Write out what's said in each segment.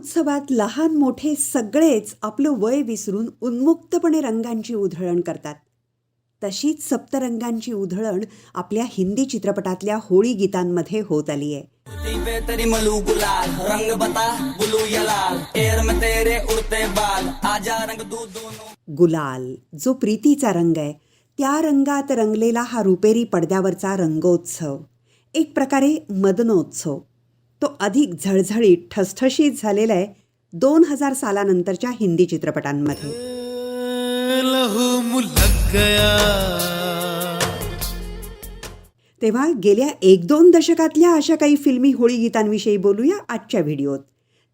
उत्सवात लहान मोठे सगळेच आपलं वय विसरून उन्मुक्तपणे रंगांची उधळण करतात. तशीच सप्तरंगांची उधळण आपल्या हिंदी चित्रपटातल्या होळी गीतांमध्ये होत आली आहे गुलाल जो प्रीतीचा रंग आहे त्या रंगात रंगलेला हा रुपेरी पडद्यावरचा रंगोत्सव. एक प्रकारे मदनोत्सव. तो अधिक झळझळीत ठसठशीत झालेला आहे दोन हजार सालानंतरच्या हिंदी चित्रपटांमध्ये. तेव्हा गेल्या एक दोन दशकातल्या अशा काही फिल्मी होळी गीतांविषयी बोलूया आजच्या व्हिडिओत.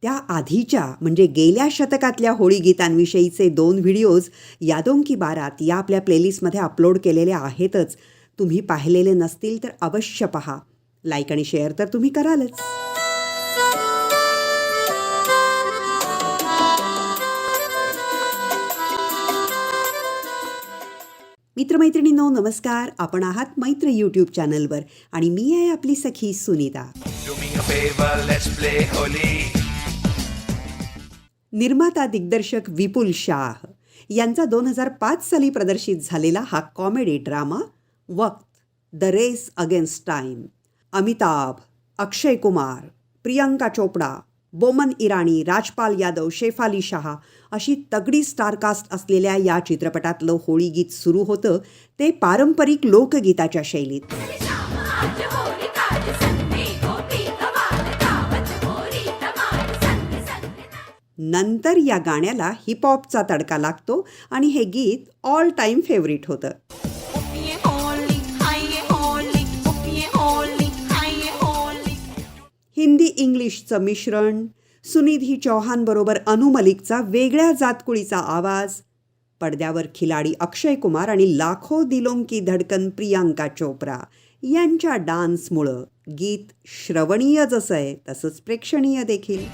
त्या आधीच्या म्हणजे गेल्या शतकातल्या होळी गीतांविषयीचे दोन व्हिडिओज यादों की बारात या आपल्या प्लेलिस्टमध्ये अपलोड केलेले आहेतच. तुम्ही पाहिलेले नसतील तर अवश्य पहा. लाईक आणि शेअर तर तुम्ही करालच. मित्रमैत्रिणींनो नमस्कार. आपण आहात मैत्र यूट्यूब चॅनलवर आणि मी आहे आपली सखी सुनीता. निर्माता दिग्दर्शक विपुल शाह यांचा दोन हजार पाच साली प्रदर्शित झालेला हा comedy drama Waqt the race against time Amitabh Akshay Kumar Priyanka Chopra Boman Irani Rajpal Yadav Shefali Shah अशी तगडी स्टारकास्ट असलेल्या या चित्रपटातलं होळी गीत सुरू होतं ते पारंपरिक लोकगीताच्या शैलीत. नंतर या गाण्याला हिपहॉपचा तडका लागतो आणि हे गीत ऑल टाईम फेवरिट होतं. हिंदी इंग्लिशचं मिश्रण सुनिधी चौहानबरोबर अनु मलिकचा वेगळ्या जातकुळीचा आवाज पडद्यावर खिलाडी अक्षय कुमार आणि लाखो दिलों की धडकन प्रियांका चोप्रा यांच्या डान्समुळं गीत श्रवणीय जसं आहे तसंच प्रेक्षणीय देखील.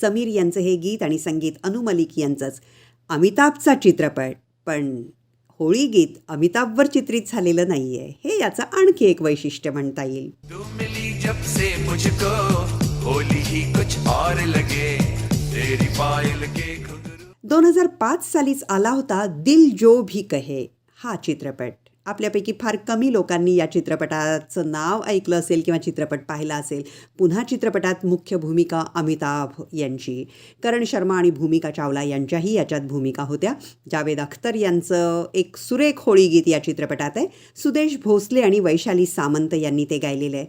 समीर यांचं हे गीत आणि संगीत अनु मलिक यांचंच अमिताभचा चित्रपट पण होळी गीत अमिताभवर चित्रित झालेलं नाही आहे हे याचं आणखी एक वैशिष्ट्य म्हणता येईल. दोन हजार पाच सालीच आला होता दिल जो भी कहे हा चित्रपट. आपल्यापैकी फार कमी लोकांनी या चित्रपटाचं नाव ऐकलं असेल किंवा चित्रपट पाहिला असेल. पुन्हा चित्रपटात मुख्य भूमिका अमिताभ यांची. करण शर्मा आणि भूमिका चावला यांच्याही याच्यात भूमिका होत्या. जावेद अख्तर यांचं एक सुरेख होळी गीत या चित्रपटात आहे. सुदेश भोसले आणि वैशाली सामंत यांनी ते गायलेलं आहे.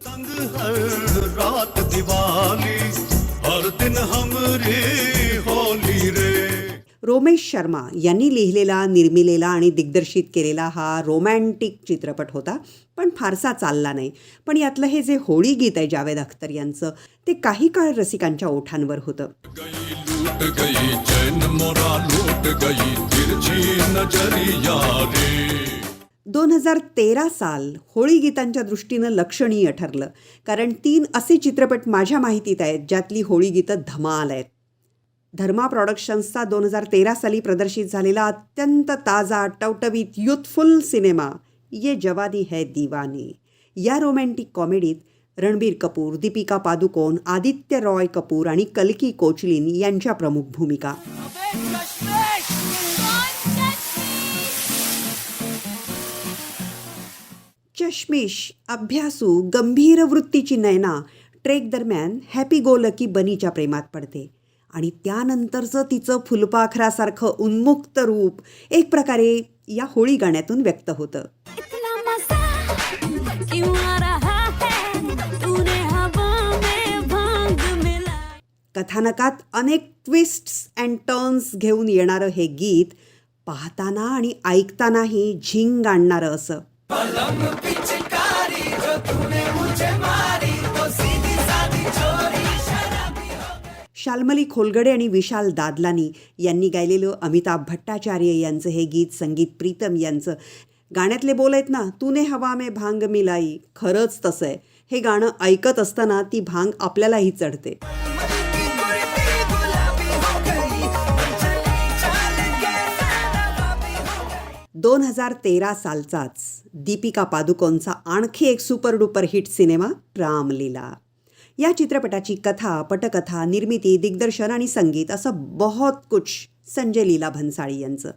रोमेश शर्मा यांनी लिहिलेला निर्मिलेला आणि दिग्दर्शित केलेला हा रोमॅन्टिक चित्रपट होता पण फारसा चालला नाही. पण यातलं हे जे होळी गीत आहे जावेद अख्तर यांचं ते काही काळ रसिकांच्या ओठांवर होतं. दोन हजार तेरा साल होळी गीतांच्या दृष्टीनं लक्षणीय ठरलं कारण तीन असे चित्रपट माझ्या माहितीत आहेत ज्यातली होळी गीतं धमाल आहेत. धर्मा प्रॉडक्शन्सचा दोन हजार तेरा साली प्रदर्शित झालेला अत्यंत ताजा टवटवीत युथफुल सिनेमा ये जवानी है दीवानी. या रोमॅन्टिक कॉमेडीत रणबीर कपूर दीपिका पादुकोण आदित्य रॉय कपूर आणि कल्की कोचलिन यांच्या प्रमुख भूमिका. चष्मिश अभ्यासू गंभीर वृत्तीची नयना ट्रेक दरम्यान हॅपी गो लकी बनीच्या प्रेमात पडते. आणि त्यानंतरचं तिचं फुलपाखरासारखं उन्मुक्त रूप एक प्रकारे या होळी गाण्यातून व्यक्त होतं. कथानकात अनेक ट्विस्ट्स अँड टर्न्स घेऊन येणारं हे गीत पाहताना आणि ऐकतानाही झिंग आणणारं असं. शाल्मली खोलगडे आणि विशाल दादलानी यांनी गायलेलं अमिताभ भट्टाचार्य यांचं हे गीत संगीत प्रीतम यांचं. गाण्यातले बोल आहेत ना तूने हवा में भांग मिलाई खरंच तसं आहे. हे गाणं ऐकत असताना ती भांग आपल्यालाही चढते. दोन हजार तेरा सालचाच दीपिका पादुकोनचा आणखी एक super duper hit cinema Ramleela. या चित्रपटाची कथा पटकथा निर्मिती दिग्दर्शन आणि संगीत असं बहुत कुछ संजय लीला भंसाळी यांचं.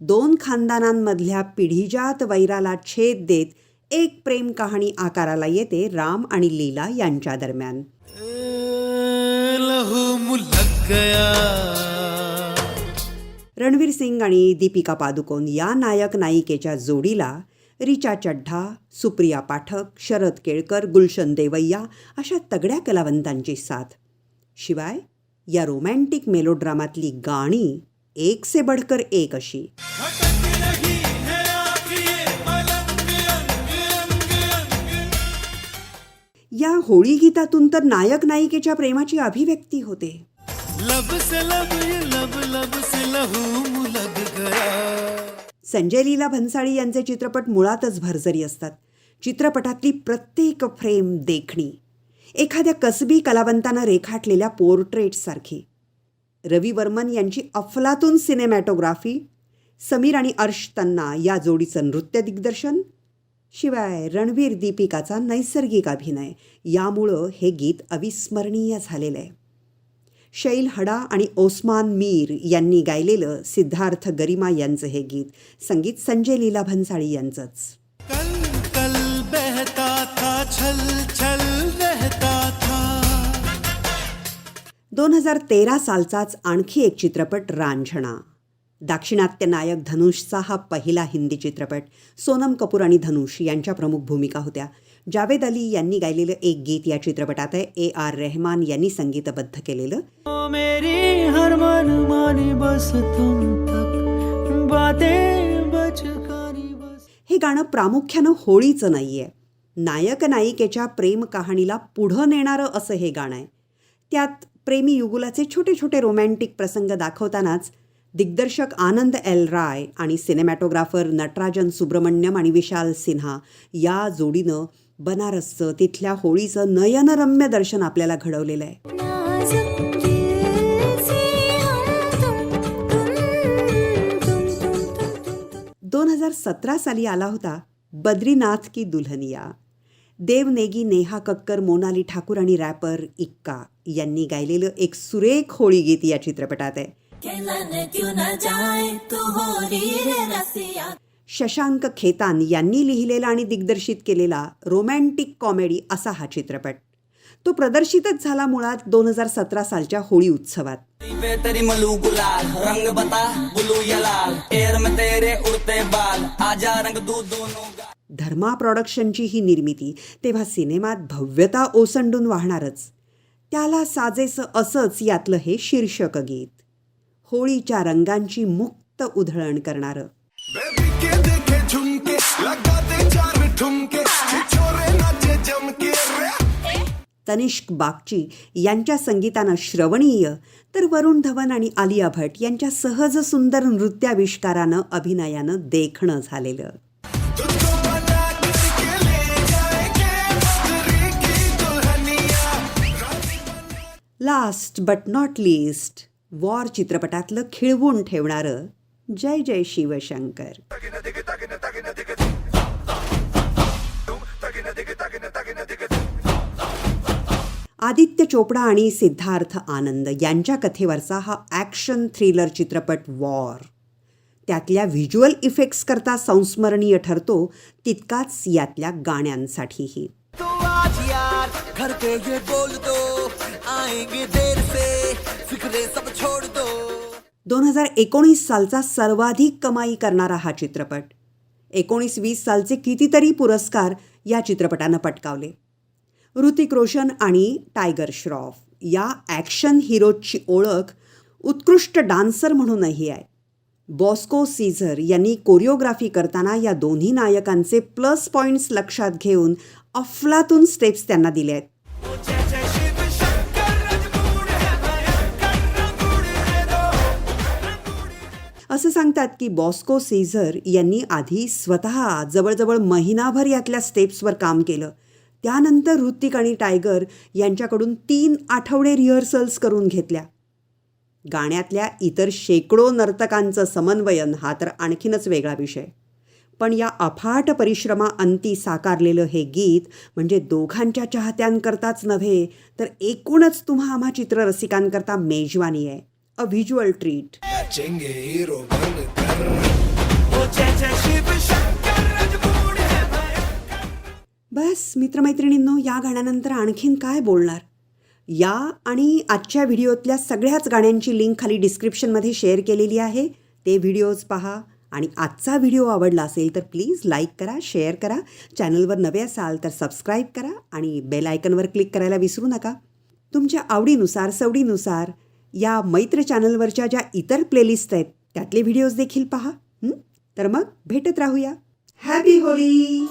दोन खानदानांमधल्या पिढीजात वैराला छेद देत एक प्रेम कहाणी आकाराला येते राम आणि लीला यांच्या दरम्यान. रणवीर सिंग आणि दीपिका पादुकोन या नायक नायिकेच्या जोडीला रिचा चड्ढा सुप्रिया पाठक शरद केळकर गुलशन देवैया अशा तगड्या कलावंतांची साथ. शिवाय या रोमॅन्टिक मेलोड्रामातली गाणी एक से बढ़कर एक अशी. या होळी गीतातून तर नायक नायिकेच्या प्रेमाची अभिव्यक्ती होते. लब से लब लब लब से लहू मुलक गया. संजय लीला भन्साळी यांचे चित्रपट मुळातच भरजरी असतात. चित्रपटातली प्रत्येक फ्रेम देखणी एखाद्या कसबी कलावंतानं रेखाटलेल्या पोर्ट्रेटसारखी रवी वर्मन यांची अफलातून सिनेमॅटोग्राफी समीर आणि अर्श तन्ना या जोडीचं नृत्य दिग्दर्शन शिवाय रणवीर दीपिकाचा नैसर्गिक अभिनय यामुळं हे गीत अविस्मरणीय झालेलं आहे. शैल हडा आणि ओस्मान मीर यांनी गायलेलं सिद्धार्थ गरिमा यांचं हे गीत. संगीत संजय लीला भन्साळी यांचंच. कल कल बहता था छल छल बहता था. दोन हजार तेरा सालचाच आणखी एक चित्रपट रांझणा. दाक्षिणात्य नायक धनुषचा हा पहिला हिंदी चित्रपट सोनम कपूर आणि धनुष यांच्या प्रमुख भूमिका होत्या. जावेद अली यांनी गायलेलं एक गीत या चित्रपटात आहे. ए आर रेहमान यांनी संगीतबद्ध केलेलं. हे गाणं प्रामुख्यानं होळीचं नाही आहे नायक नायिकेच्या प्रेम कहाणीला पुढं नेणारं असं हे गाणं आहे. त्यात प्रेमी युगुलाचे छोटे छोटे रोमॅन्टिक प्रसंग दाखवतानाच दिग्दर्शक आनंद एल राय आणि सिनेमॅटोग्राफर नटराजन सुब्रमण्यम आणि विशाल सिन्हा या जोडीनं बनारसचं तिथल्या होळीचं नयनरम्य दर्शन आपल्याला घडवलेलं आहे. दोन हजार सतरा साली आला होता बद्रीनाथ की दुल्हनिया. देवनेगी नेहा कक्कर मोनाली ठाकूर आणि रॅपर इक्का यांनी गायलेलं एक सुरेख होळी गीत या चित्रपटात आहे. शशांक खेतान यांनी लिहिलेला आणि दिग्दर्शित केलेला रोमॅन्टिक कॉमेडी असा हा चित्रपट. तो प्रदर्शितच झाला मुळात दोन हजार सतरा सालच्या होळी उत्सवात. धर्मा प्रॉडक्शनची ही निर्मिती तेव्हा सिनेमात भव्यता ओसंडून वाहणारच. त्याला साजेसं असंच यातलं हे शीर्षक गीत. होळीच्या रंगांची मुक्त उधळण करणारं. झुमके लगा दे चार ठुमके छोरे नाचे जमके तनिष्क बागची यांच्या संगीतानं श्रवणीय तर वरुण धवन आणि आलिया भट यांच्या सहज सुंदर नृत्याविष्कारानं अभिनयानं देखणं झालेलं. Last but not least War चित्रपटातलं खिळवून ठेवणारं जय जय शिवशंकर. आदित्य चोपडा आणि सिद्धार्थ आनंद यांच्या कथेवरचा हा ॲक्शन थ्रिलर चित्रपट वॉर त्यातल्या व्हिज्युअल इफेक्ट्स करता संस्मरणीय ठरतो तितकाच यातल्या गाण्यांसाठीही. दोन हजार एकोणीस सालचा सर्वाधिक कमाई करणारा हा चित्रपट. एकोणीस वीस सालचे कितीतरी पुरस्कार या चित्रपटानं पटकावले. ऋतिक रोशन आणि टायगर श्रॉफ. या ॲक्शन हिरोजची ओळख उत्कृष्ट डान्सर म्हणूनही आहे. बॉस्को सीझर यांनी कोरिओग्राफी करताना या दोन्ही नायकांचे प्लस पॉईंट्स लक्षात घेऊन अफलातून स्टेप्स त्यांना दिले आहेत. असं सांगतात की बॉस्को सीझर यांनी आधी स्वतः जवळजवळ महिनाभर यातल्या स्टेप्सवर काम केलं. त्यानंतर ऋतिक आणि टायगर यांच्याकडून तीन आठवडे रिहर्सल्स करून घेतल्या. गाण्यातल्या इतर शेकडो नर्तकांचं समन्वयन हा तर आणखीनच वेगळा विषय. पण या अफाट परिश्रमाअंती साकारलेलं हे गीत म्हणजे दोघांच्या चाहत्यांकरताच नव्हे तर एकूणच तुम्हा आम्हा चित्ररसिकांकरता मेजवानी आहे. अ व्हिज्युअल ट्रीट बस मित्रमैत्रिणींनो या गाण्यानंतर आणखीन काय बोलणार? या आणि आजच्या व्हिडिओतल्या सगळ्याच गाण्यांची लिंक खाली डिस्क्रिप्शनमध्ये शेअर केलेली आहे. ते व्हिडिओज पहा आणि आजचा व्हिडिओ आवडला असेल तर प्लीज लाईक करा शेअर करा. चॅनलवर नवे असाल तर सबस्क्राईब करा आणि बेल आयकनवर क्लिक करायला विसरू नका. तुमच्या आवडीनुसार सवडीनुसार या मैत्र चॅनलवरच्या ज्या इतर प्लेलिस्ट आहेत त्यातले व्हिडिओज देखील पहा. तर मग भेटत राहूया. Happy Holy!